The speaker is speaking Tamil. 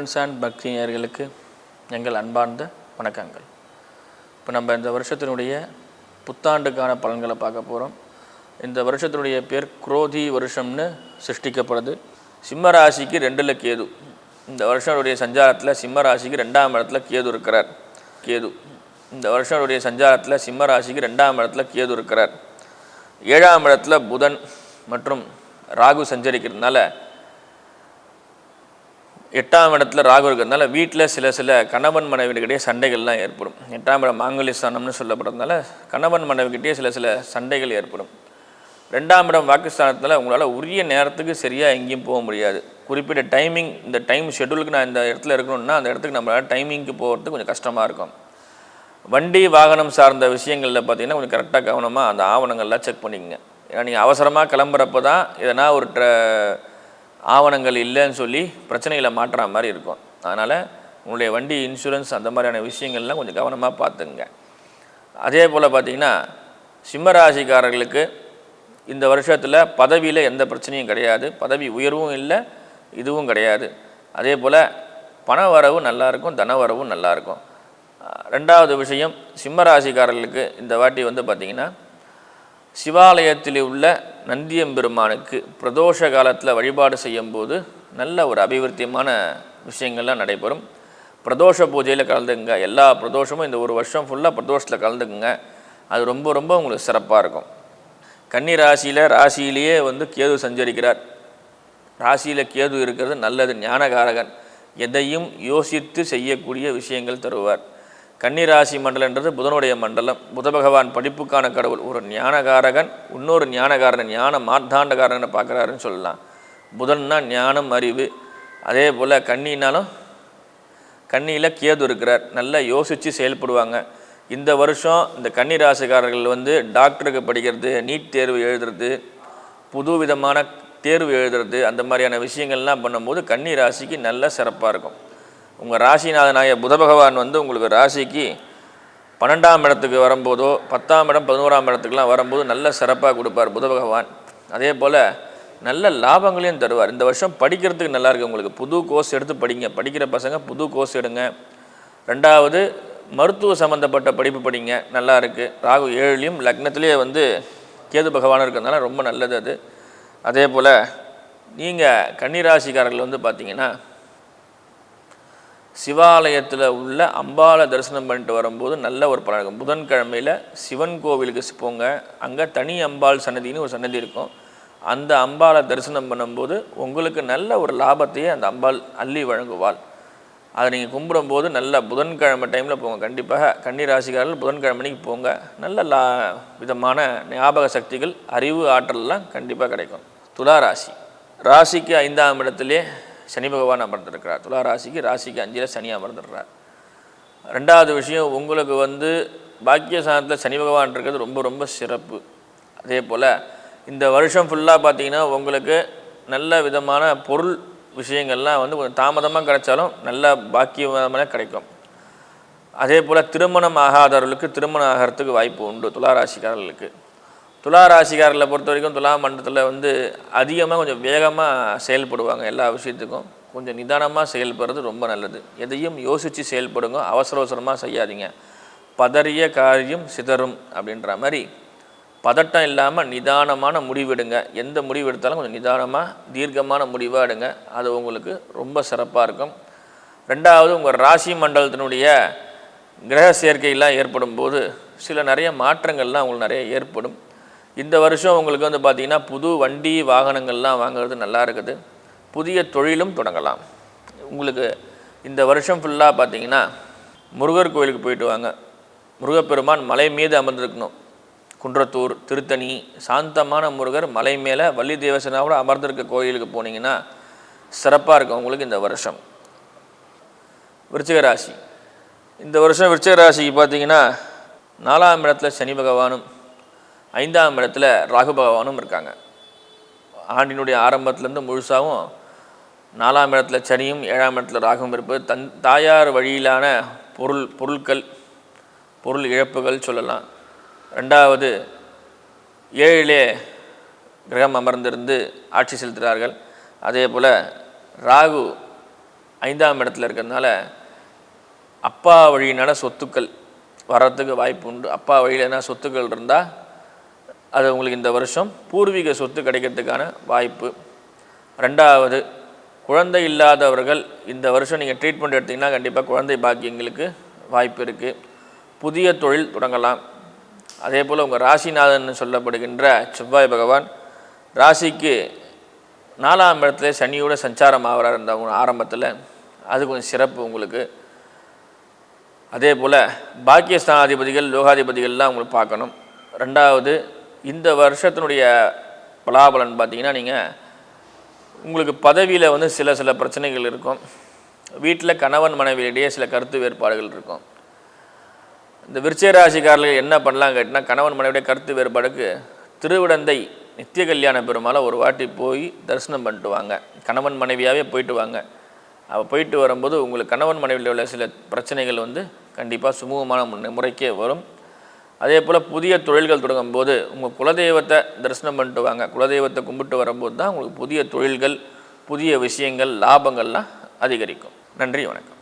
ஃப்ரெண்ட்ஸ் அண்ட் பக்தியர்களுக்கு எங்கள் அன்பார்ந்த வணக்கங்கள். இப்போ நம்ம இந்த வருஷத்தினுடைய புத்தாண்டுக்கான பலன்களை பார்க்க போகிறோம் இந்த வருஷத்தினுடைய பேர் குரோதி வருஷம்னு சிருஷ்டிக்கப்படுது. சிம்ம ராசிக்கு ரெண்டில் கேது. இந்த வருஷனுடைய சஞ்சாரத்தில் சிம்ம ராசிக்கு ரெண்டாம் இடத்துல கேது இருக்கிறார். கேது. இந்த வருஷனுடைய சஞ்சாரத்தில் சிம்ம ராசிக்கு ரெண்டாம் இடத்துல கேது இருக்கிறார். ஏழாம் இடத்துல புதன் மற்றும் ராகு சஞ்சரிக்கிறதுனால எட்டாம் இடத்துல ராகு இருக்கிறதுனால வீட்டில் சில சில கணவன் மனைவிகிட்டே சண்டைகள்லாம் ஏற்படும். எட்டாம் இடம் மாங்கலிஸ்தானம்னு சொல்லப்படுறதுனால கணவன் மனைவிக்கிட்டே சில சில சண்டைகள் ஏற்படும். ரெண்டாம் இடம் வாக்குஸ்தானத்தில் உங்களால் உரிய நேரத்துக்கு சரியாக எங்கேயும் போக முடியாது. குறிப்பிட்ட டைமிங் இந்த டைம் ஷெட்யூலுக்கு நான் இந்த இடத்துல இருக்கணும்னா அந்த இடத்துக்கு நம்மளால் டைமிங்க்கு போகிறது கொஞ்சம் கஷ்டமாக இருக்கும். வண்டி வாகனம் சார்ந்த விஷயங்களில் பார்த்தீங்கன்னா கொஞ்சம் கரெக்டாக கவனமாக அந்த ஆவணங்கள்லாம் செக் பண்ணிக்கங்க. ஏன்னா நீங்கள் அவசரமாக கிளம்புறப்ப தான் எதனா ஒரு ட்ர ஆவணங்கள் இல்லைன்னு சொல்லி பிரச்சனைகளை மாற்றுற மாதிரி இருக்கும். அதனால் உங்களுடைய வண்டி இன்சூரன்ஸ் அந்த மாதிரியான விஷயங்கள்லாம் கொஞ்சம் கவனமாக பார்த்துங்க அதே போல் பார்த்தீங்கன்னா சிம்மராசிக்காரர்களுக்கு இந்த வருஷத்தில் பதவியில் எந்த பிரச்சனையும் கிடையாது. பதவி உயர்வும் இல்லை இதுவும் கிடையாது. அதே போல் பண வரவும் நல்லாயிருக்கும் தன வரவும் நல்லாயிருக்கும் ரெண்டாவது விஷயம் சிம்மராசிக்காரர்களுக்கு இந்த வாட்டி வந்து பார்த்திங்கன்னா சிவாலயத்தில் உள்ள நந்தியம்பெருமானுக்கு பிரதோஷ காலத்தில் வழிபாடு செய்யும்போது நல்ல ஒரு அபிவிருத்தியமான விஷயங்கள்லாம் நடைபெறும். பிரதோஷ பூஜையில் கலந்துக்குங்க. எல்லா பிரதோஷமும் இந்த ஒரு வருஷம் ஃபுல்லாக பிரதோஷத்தில் கலந்துக்குங்க. அது ரொம்ப ரொம்ப உங்களுக்கு சிறப்பாக இருக்கும். கன்னி ராசியில் ராசியிலேயே வந்து கேது சஞ்சரிக்கிறார். ராசியில் கேது இருக்கிறது நல்லது ஞானகாரகன். எதையும் யோசித்து செய்யக்கூடிய விஷயங்கள் தருவார். கன்னிராசி மண்டலன்றது புதனுடைய மண்டலம். புத பகவான் படிப்புக்கான கடவுள். ஒரு ஞானகாரகன் இன்னொரு ஞானகாரன் ஞான மார்த்தாண்டகாரனை பார்க்குறாருன்னு சொல்லலாம். புதன்னா ஞானம் அறிவு. அதே போல் கண்ணினாலும் கண்ணியில் கேது இருக்கிறார். நல்லா யோசித்து செயல்படுவாங்க. இந்த வருஷம் இந்த கன்னிராசிக்காரர்கள் வந்து டாக்டருக்கு படிக்கிறது நீட் தேர்வு எழுதுறது புது விதமான தேர்வு எழுதுறது அந்த மாதிரியான விஷயங்கள்லாம் பண்ணும்போது கன்னிராசிக்கு நல்ல சிறப்பாக இருக்கும். உங்கள் ராசிநாதனாகிய புத பகவான் வந்து உங்களுக்கு ராசிக்கு பன்னெண்டாம் இடத்துக்கு வரும்போதோ பத்தாம் இடம் பதினோராம் இடத்துக்குலாம் வரும்போது நல்ல சிறப்பாக கொடுப்பார் புத பகவான் அதே போல் நல்ல லாபங்களையும் தருவார். இந்த வருஷம் படிக்கிறதுக்கு நல்லாயிருக்கு உங்களுக்கு புது கோர்ஸ் எடுத்து படிங்க. படிக்கிற பசங்க புது கோர்ஸ் எடுங்க. ரெண்டாவது மருத்துவ சம்மந்தப்பட்ட படிப்பு படிங்க. நல்லா இருக்குது ராகு ஏழுலையும் லக்னத்திலே வந்து கேது பகவான் இருக்கிறதுனால ரொம்ப நல்லது அது. அதே போல் நீங்கள் கன்னிராசிக்காரர்கள் வந்து பார்த்திங்கன்னா சிவாலயத்தில் உள்ள அம்பாலை தரிசனம் பண்ணிட்டு வரும்போது நல்ல ஒரு பலன் இருக்கும். புதன்கிழமையில் சிவன் கோவிலுக்கு போங்க. அங்கே தனி அம்பாள் சன்னதின்னு ஒரு சன்னதி இருக்கும். அந்த அம்பாலை தரிசனம் பண்ணும்போது உங்களுக்கு நல்ல ஒரு லாபத்தையே அந்த அம்பாள் அள்ளி வழங்குவாள். அதை நீங்கள் கும்பிடும்போது நல்ல புதன்கிழமை டைமில் போங்க. கண்டிப்பாக கன்னி ராசிக்காரர்கள் புதன்கிழமைக்கு போங்க. நல்ல லா விதமான ஞாபக சக்திகள் அறிவு ஆற்றல்லாம் கண்டிப்பாக கிடைக்கும். துலா ராசி. ராசிக்கு ஐந்தாம் இடத்துலேயே சனி பகவான் அமர்ந்திருக்கிறார். துலா ராசிக்கு ராசிக்கு அஞ்சில் சனி அமர்ந்துடுறார். ரெண்டாவது விஷயம் உங்களுக்கு வந்து பாக்கியசானத்தில் சனி பகவான் இருக்கிறது ரொம்ப ரொம்ப சிறப்பு. அதே போல் இந்த வருஷம் ஃபுல்லாக பார்த்தீங்கன்னா உங்களுக்கு நல்ல விதமான பொருள் விஷயங்கள்லாம் வந்து கொஞ்சம் தாமதமாக கிடைச்சாலும் நல்ல பாக்கியமான கிடைக்கும். அதே போல் திருமணம் ஆகாதவர்களுக்கு திருமணம் ஆகிறதுக்கு வாய்ப்பு உண்டு துளாராசிக்காரர்களுக்கு துளாராசிக்காரர்களை பொறுத்த வரைக்கும் துலா மண்டலத்தில் வந்து அதிகமாக கொஞ்சம் வேகமாக செயல்படுவாங்க எல்லா விஷயத்துக்கும். கொஞ்சம் நிதானமாக செயல்படுறது ரொம்ப நல்லது. எதையும் யோசித்து செயல்படுங்க அவசர அவசரமாக செய்யாதீங்க. பதறிய காரியம் சிதறும் அப்படின்ற மாதிரி பதட்டம் இல்லாமல் நிதானமான முடிவெடுங்க. எந்த முடிவு எடுத்தாலும் கொஞ்சம் நிதானமாக தீர்க்கமான முடிவாக எடுங்க. அது உங்களுக்கு ரொம்ப சிறப்பாக இருக்கும். ரெண்டாவது உங்கள் ராசி மண்டலத்தினுடைய கிரக சேர்க்கையெல்லாம் ஏற்படும் போது சில நிறைய மாற்றங்கள்லாம் உங்களுக்கு நிறைய ஏற்படும். இந்த வருஷம் உங்களுக்கு வந்து பார்த்திங்கன்னா புது வண்டி வாகனங்கள்லாம் வாங்குறது நல்லா இருக்குது. புதிய தொழிலும் தொடங்கலாம். உங்களுக்கு இந்த வருஷம் ஃபுல்லாக பார்த்தீங்கன்னா முருகர் கோயிலுக்கு போயிட்டு வாங்க. முருகப்பெருமான் மலை மீது அமர்ந்திருக்கணும். குன்றத்தூர் திருத்தணி சாந்தமான முருகர் மலை மேலே வள்ளி தேவசனாவோட அமர்ந்திருக்க கோயிலுக்கு போனீங்கன்னா சிறப்பாக இருக்கும் உங்களுக்கு இந்த வருஷம். விருச்சிக ராசி. இந்த வருஷம் விருச்சிக ராசிக்கு பார்த்தீங்கன்னா நாலாம் இடத்துல சனி பகவானும் ஐந்தாம் இடத்துல ராகு பகவானும் இருக்காங்க. ஆண்டினுடைய ஆரம்பத்துலேருந்து முழுசாகவும் நாலாம் இடத்துல சனியும் ஏழாம் இடத்துல ராகுவும் இருப்பது தன் தாயார் வழியிலான பொருள் பொருட்கள் பொருள் இழப்புகள் சொல்லலாம். ரெண்டாவது ஏழிலே கிரகம் அமர்ந்திருந்து ஆட்சி செலுத்துகிறார்கள். அதே போல் ராகு ஐந்தாம் இடத்துல இருக்கிறதுனால அப்பா வழியினால சொத்துக்கள் வர்றதுக்கு வாய்ப்பு உண்டு. அப்பா வழியில் என்ன சொத்துக்கள் இருந்தால் அது உங்களுக்கு இந்த வருஷம் பூர்வீக சொத்து கிடைக்கிறதுக்கான வாய்ப்பு. ரெண்டாவது குழந்தை இல்லாதவர்கள் இந்த வருஷம் நீங்கள் ட்ரீட்மெண்ட் எடுத்தீங்கன்னா கண்டிப்பாக குழந்தை பாக்கியங்களுக்கு வாய்ப்பு இருக்குது புதிய தொழில் தொடங்கலாம். அதே போல் உங்கள் ராசிநாதன் சொல்லப்படுகின்ற செவ்வாய் பகவான் ராசிக்கு நாலாம் இடத்துல சனியோட சஞ்சாரம் ஆகிறார் இந்த ஆரம்பத்தில். அது கொஞ்சம் சிறப்பு உங்களுக்கு. அதே போல் பாக்கியஸ்தானாதிபதிகள் லோகாதிபதிகள்லாம் உங்களுக்கு பார்க்கணும். ரெண்டாவது இந்த வருஷத்தினுடைய பலாபலன் பார்த்தீங்கன்னா நீங்கள் உங்களுக்கு பதவியில் வந்து சில சில பிரச்சனைகள் இருக்கும். வீட்டில் கணவன் மனைவியிடையே சில கருத்து வேறுபாடுகள் இருக்கும். இந்த விருச்சிக ராசிக்காரர்கள் என்ன பண்ணலாம் கேட்டினா கணவன் மனைவிடைய கருத்து வேறுபாடுக்கு திருவிடந்தை நித்திய கல்யாண பெருமாளை ஒரு வாட்டி போய் தரிசனம் பண்ணிட்டு வாங்க. கணவன் மனைவியாகவே போயிட்டு வாங்க. அவள் போயிட்டு வரும்போது உங்களுக்கு கணவன் மனைவியில் உள்ள சில பிரச்சனைகள் வந்து கண்டிப்பாக சுமூகமான முறைக்கே வரும். அதே போல் புதிய தொழில்கள் தொடங்கும் போது உங்கள் குலதெய்வத்தை தரிசனம் பண்ணிட்டு வாங்க. குலதெய்வத்தை கும்பிட்டு வரும்போது தான் உங்களுக்கு புதிய தொழில்கள் புதிய விஷயங்கள் லாபங்கள்லாம் அதிகரிக்கும். நன்றி வணக்கம்.